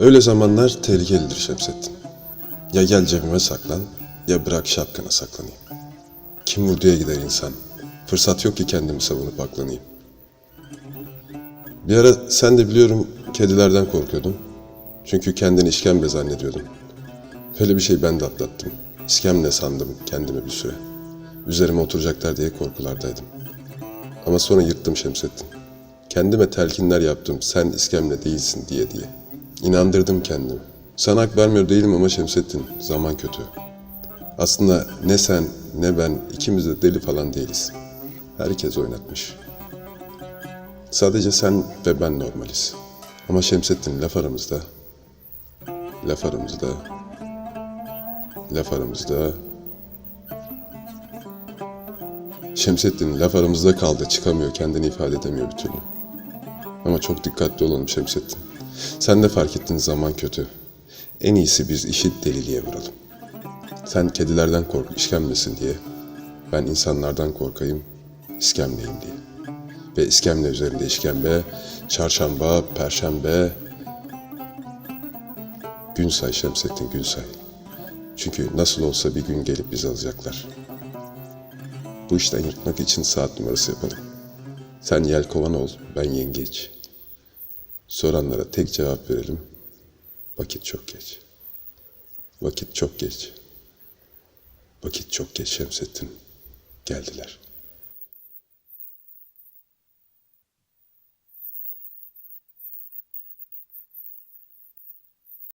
Öyle zamanlar tehlikelidir Şemsettin. Ya gel cebime saklan ya bırak şapkana saklanayım. Kim vurduya gider insan. Fırsat yok ki kendimi savunup aklanayım. Bir ara sen de biliyorum kedilerden korkuyordun. Çünkü kendini işkembe zannediyordun. Böyle bir şey ben de atlattım. İskemle sandım kendimi bir süre. Üzerime oturacaklar diye korkulardaydım. Ama sonra yırttım Şemsettin. Kendime telkinler yaptım sen iskemle değilsin diye diye. İnandırdım kendimi. Sana hak vermiyor değilim ama Şemsettin zaman kötü. Aslında ne sen ne ben ikimiz de deli falan değiliz. Herkes oynatmış. Sadece sen ve ben normaliz. Ama Şemsettin laf aramızda. Laf aramızda. Laf aramızda. Şemsettin laf aramızda kaldı. Çıkamıyor, kendini ifade edemiyor bir türlü. Ama çok dikkatli olalım Şemsettin. Sen de fark ettin zaman kötü. En iyisi biz işi deliliğe vuralım. Sen kedilerden kork, işkemlesin diye. Ben insanlardan korkayım, iskemleyim diye. Ve iskemle üzerinde işkembe, çarşamba, perşembe, gün say Şemsettin gün say. Çünkü nasıl olsa bir gün gelip bizi alacaklar. Bu işten yırtmak için saat numarası yapalım. Sen yelkovan ol, ben yengeç. Soranlara tek cevap verelim. Vakit çok geç. Vakit çok geç. Vakit çok geç Şemsettin. Geldiler.